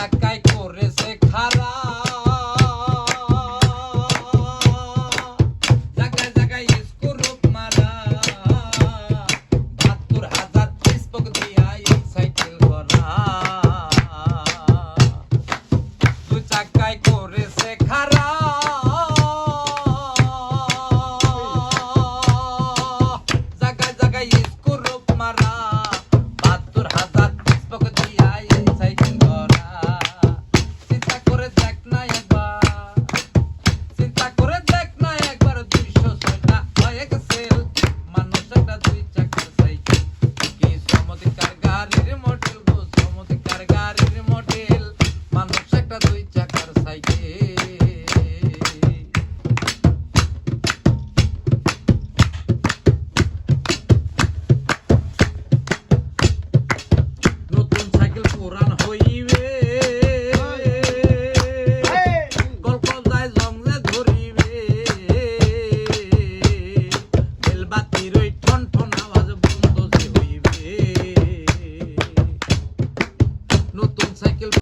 টাকায় believe it.